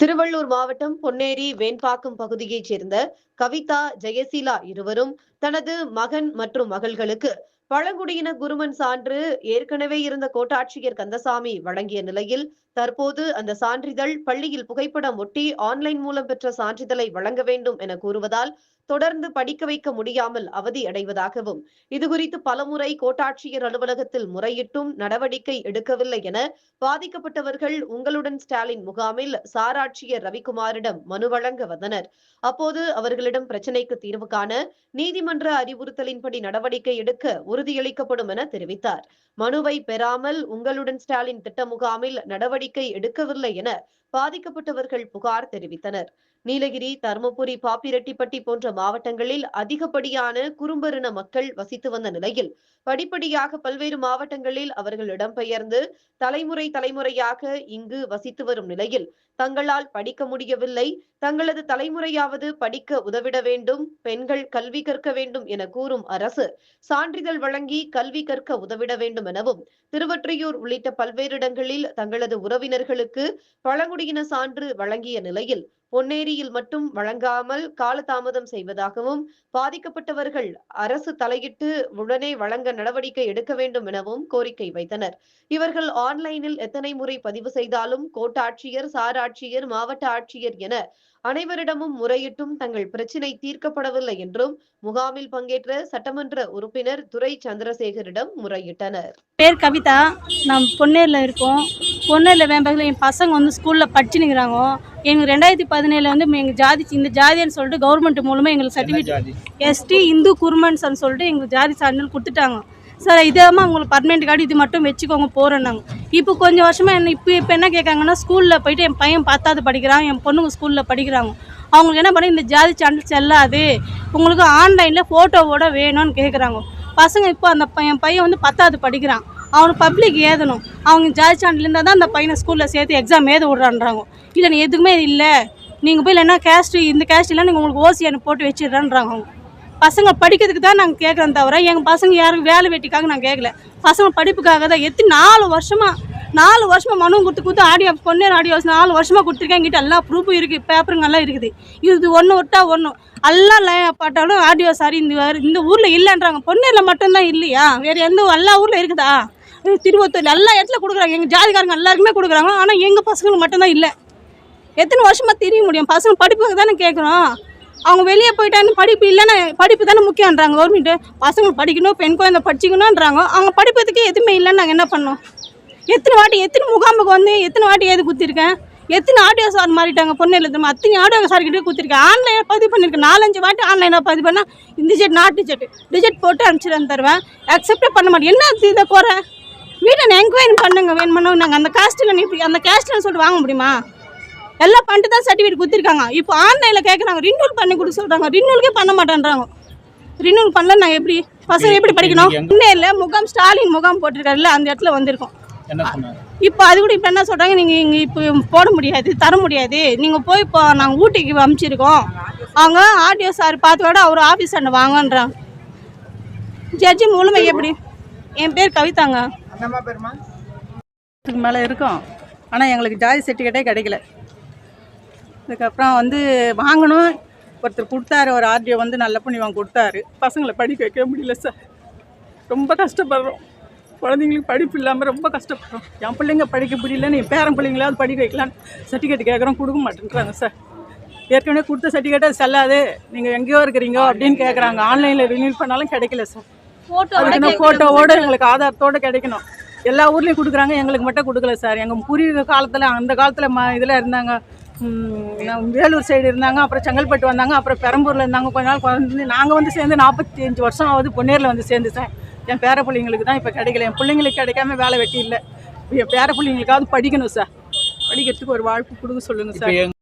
திருவள்ளூர் மாவட்டம் பொன்னேரி வேண்பாக்கம் பகுதியைச் சேர்ந்த கவிதா ஜெயசீலா இருவரும் தனது மகன் மற்றும் மகள்களுக்கு பழங்குடியின குருமன் சான்று ஏற்கனவே இருந்த கோட்டாட்சியர் கந்தசாமி வழங்கிய நிலையில் தற்போது அந்த சான்றிதழ் பள்ளியில் புகைப்படம் ஒட்டி ஆன்லைன் மூலம் பெற்ற சான்றிதழை வழங்க வேண்டும் என கூறுவதால் தொடர்ந்து படிக்க வைக்க முடியாமல் அவதி அடைவதாகவும் இதுகுறித்து பலமுறை கோட்டாட்சியர் அலுவலகத்தில் முறையிட்டும் நடவடிக்கை எடுக்கவில்லை என பாதிக்கப்பட்டவர்கள் உங்களுடன் ஸ்டாலின் முகாமில் சாராட்சியர் ரவிக்குமாரிடம் மனு வழங்க வந்தனர். அப்போது அவர்களிடம் பிரச்சினைக்கு தீர்வு காண நீதிமன்ற அறிவுறுத்தலின்படி நடவடிக்கை எடுக்க உறுதியளிக்கப்படும் என தெரிவித்தார். மனுவை பெறாமல் உங்களுடன் ஸ்டாலின் திட்ட முகாமில் நடவடிக்கை எடுக்கவில்லை என பாதிக்கப்பட்டவர்கள் புகார் தெரிவித்தனர். நீலகிரி தருமபுரி பாப்பிரெட்டிப்பட்டி போன்ற மாவட்டங்களில் அதிகப்படியான குறும்பரின மக்கள் வசித்து வந்த நிலையில் படிப்படியாக பல்வேறு மாவட்டங்களில் அவர்கள் இடம்பெயர்ந்து தலைமுறை தலைமுறையாக இங்கு வசித்து வரும் நிலையில் தங்களால் படிக்க முடியவில்லை. தங்களது தலைமுறையாவது படிக்க உதவிட வேண்டும். பெண்கள் கல்வி கற்க வேண்டும் என கூறும் அரசு சான்றிதழ் வழங்கி கல்வி கற்க உதவிட வேண்டும் எனவும் திருவற்றியூர் உள்ளிட்ட பல்வேறு இடங்களில் தங்களது உறவினர்களுக்கு பழங்குடி பழங்குடியின சான்று வழங்கிய நிலையில் பொன்னேரியில் மட்டும் வழங்காமல் காலதாமதம் செய்வதாகவும் பாதிக்கப்பட்டவர்கள் அரசு தலையிட்டு உடனே வழங்க நடவடிக்கை எடுக்க வேண்டும் எனவும் கோரிக்கை வைத்தனர். இவர்கள் ஆன்லைனில் எத்தனை முறை பதிவு செய்தாலும் கோட்டாட்சியர் சாராட்சியர் மாவட்ட ஆட்சியர் என அனைவரிடமும் முறையிட்டும் தங்கள் பிரச்சினை தீர்க்கப்படவில்லை என்றும் முகாமில் பங்கேற்ற சட்டமன்ற உறுப்பினர் துரை சந்திரசேகரிடம் முறையிட்டனர். பேர் கவிதா. நாம் பொன்னேரில் இருக்கோம். பொன்னேரில் வேம்பகில் என் பசங்க வந்து ஸ்கூலில் படிச்சுனுங்கிறாங்க எங்களுக்கு ரெண்டாயிரத்தி பதினேழில் வந்து எங்கள் ஜாதி இந்த ஜாதின்னு சொல்லிட்டு கவர்மெண்ட் மூலமாக எங்களுக்கு சர்டிஃபிகேட் எஸ்டி இந்து குருமன்ஸ்னு சொல்லிட்டு எங்களுக்கு ஜாதி சான்றிதழ் கொடுத்துட்டாங்க. சார் இதாம உங்களுக்கு பர்மனெண்ட் கார்டு இது மட்டும் வச்சுக்கோங்க போகிறோம் நாங்கள் இப்போ கொஞ்சம் வருஷமாக என்ன இப்போ இப்போ என்ன கேட்காங்கன்னா ஸ்கூலில் போயிட்டு என் பையன் பத்தாவது படிக்கிறான் என் பொண்ணுங்க ஸ்கூலில் படிக்கிறாங்க. அவங்களுக்கு என்ன பண்ண இந்த ஜாதி சான்றிதழ் செல்லாது. உங்களுக்கு ஆன்லைனில் ஃபோட்டோவோட வேணும்னு கேட்குறாங்க. பசங்க இப்போ அந்த ப- என் பையன் வந்து பத்தாவது படிக்கிறான். அவனுக்கு பப்ளிக் ஏதணும். அவங்க ஜாதி சான்றிதழ் இருந்தால் தான் அந்த பையனை ஸ்கூலில் சேர்த்து எக்ஸாம் ஏத விட்றான்றாங்க. இல்லை எதுவுமே இல்லை. நீங்கள் போய் இல்லைன்னா கேஸ்ட் இந்த கேஸ்ட் இல்லை நீங்கள் உங்களுக்கு ஓசி எனக்கு போட்டு வச்சிடுறான்றாங்க அவங்க. பசங்க படிக்கிறதுக்கு தான் நாங்கள் கேட்குறோம் தவிர எங்கள் பசங்க யாரும் வேலை வெட்டிக்காக நாங்கள் கேட்கல. பசங்க படிப்புக்காக தான் எத்தனை நாலு வருஷமாக நாலு வருஷமாக மனு கொடுத்து கொடுத்து ஆடியோ பொன்னேர் ஆடியோ நாலு வருஷமாக கொடுத்துருக்கேன். எங்கிட்ட எல்லா ப்ரூஃபும் இருக்குது பேப்பருங்கெல்லாம் இருக்குது. இது ஒன்று விட்டா ஒன்று எல்லாம் ல பாட்டாலும் ஆடியோ சாரி இந்த இந்த ஊரில் இல்லைன்றாங்க. பொன்னேரில் மட்டும்தான் இல்லையா? வேறு எந்த எல்லா ஊரில் இருக்குதா? திருவத்தூர் எல்லா இடத்துல கொடுக்குறாங்க. எங்கள் ஜாதிக்காரங்க எல்லாருக்குமே கொடுக்குறாங்க. ஆனால் எங்கள் பசங்களுக்கு மட்டும்தான் இல்லை. எத்தனை வருஷமாக தெரிய முடியும்? பசங்க படிப்புக்கு தானே கேட்குறோம் அவங்க வெளியே போயிட்டான்னு படிப்பு இல்லைன்னா படிப்பு தானே முக்கியன்றாங்க கவர்மெண்ட்டு பசங்க படிக்கணும் பெண் குழந்தை படிச்சிக்கணுன்றாங்க அவங்க படிப்பதுக்கே எதுவுமே இல்லைன்னு நாங்கள் என்ன பண்ணோம் எத்தனை வாட்டி எத்தனை முகாமுக்கு வந்து எத்தனை வாட்டி ஏது குத்திருக்கேன்? எத்தனை ஆடியோ சார் மாறிட்டாங்க? பொண்ணில் திரும்ப அத்தனை ஆடியோ சார் கிட்டே குத்திருக்கேன். ஆன்லைனில் பதிவு பண்ணியிருக்கேன் நாலஞ்சு வாட்டி ஆன்லைனில் பதிவு பண்ணால் இந்த டிஜெட் நாட் டிஜெட் டிஜெட் போட்டு அனுப்பிச்சிட்டு தருவேன். அக்செப்டே பண்ண மாட்டேன். என்ன இதை குறை? வீட்டில் என்கொயரி பண்ணுங்க வேணுமோ நாங்கள் அந்த காஸ்ட்டில் நீ அந்த காஸ்ட்டில் சொல்லிட்டு வாங்க முடியுமா? எல்லாம் பண்ணிட்டு தான் சர்டிஃபிகேட் கொடுத்துருக்காங்க. இப்போ ஆன்லைனில் கேட்குறாங்க ரினியூல் பண்ணி கொடுக்க சொல்கிறாங்க ரினியூலுக்கே பண்ண மாட்டேன்றாங்க. ரினியூல் பண்ணல நாங்கள் எப்படி பசங்க எப்படி படிக்கணும்? இல்லை முகாம் ஸ்டாலின் முகாம் போட்டிருக்காருல்ல அந்த இடத்துல வந்திருக்கோம். இப்போ அது கூட இப்போ என்ன சொல்கிறாங்க நீங்கள் இங்கே இப்போ போட முடியாது தர முடியாது. நீங்கள் போய் இப்போ நாங்கள் ஊட்டிக்கு அனுப்பிச்சிருக்கோம் அவங்க ஆர்டிஓ சார் பார்த்து விட அவர் ஆஃபீஸ் அண்ணன் வாங்கன்றாங்க. ஜட்ஜி மூலமாக எப்படி? என் பேர் கவிதாங்க. இதுக்கு மேலே இருக்கும். ஆனால் எங்களுக்கு ஜாதி சர்டிஃபிகேட்டே கிடைக்கல. அதுக்கப்புறம் வந்து வாங்கணும். ஒருத்தர் கொடுத்தாரு ஒரு ஆர்டிஓ வந்து நல்ல புண்ணியவன் கொடுத்தாரு. பசங்களை படிக்க வைக்க முடியல சார் ரொம்ப கஷ்டப்படுறோம். குழந்தைங்களுக்கு படிப்பு இல்லாமல் ரொம்ப கஷ்டப்படுறோம். என் பிள்ளைங்க படிக்க முடியலன்னு என் பேரன் பிள்ளைங்களாவது படிக்க வைக்கலான்னு சர்டிஃபிகேட் கேட்குறோம் கொடுக்க மாட்டேன்றாங்க சார் ஏற்கனவே கொடுத்த சர்டிஃபிகேட்டை செல்லாது. நீங்கள் எங்கேயோ இருக்கிறீங்க அப்படின்னு கேட்குறாங்க ஆன்லைனில் ரினியூ பண்ணாலும் கிடைக்கல சார் அதுக்கு ஃபோட்டோவோட எங்களுக்கு ஆதாரத்தோட கிடைக்கணும். எல்லா ஊர்லேயும் கொடுக்குறாங்க எங்களுக்கு மட்டும் கொடுக்கல சார். எங்கள் பூர்வீக காலத்தில் அந்த காலத்தில் ம இதில் இருந்தாங்க. வேலூர் சைடு இருந்தாங்க அப்புறம் செங்கல்பட்டு வந்தாங்க அப்புறம் பெரம்பூரில் இருந்தாங்க. கொஞ்ச நாள் வந்து நாங்கள் வந்து சேர்ந்து நாற்பத்தி அஞ்சு வருஷம் ஆகுது பொன்னேரில் வந்து சேர்ந்து சார். என் பேர பிள்ளைங்களுக்கு தான் இப்போ கிடைக்கல. என் பிள்ளைங்களுக்கு கிடைக்காம வேலை வெட்டி இல்லை. என் பேர பிள்ளைங்களுக்காவது படிக்கணும் சார். படிக்கிறதுக்கு ஒரு வாய்ப்பு கொடுக்க சொல்லுங்கள் சார்.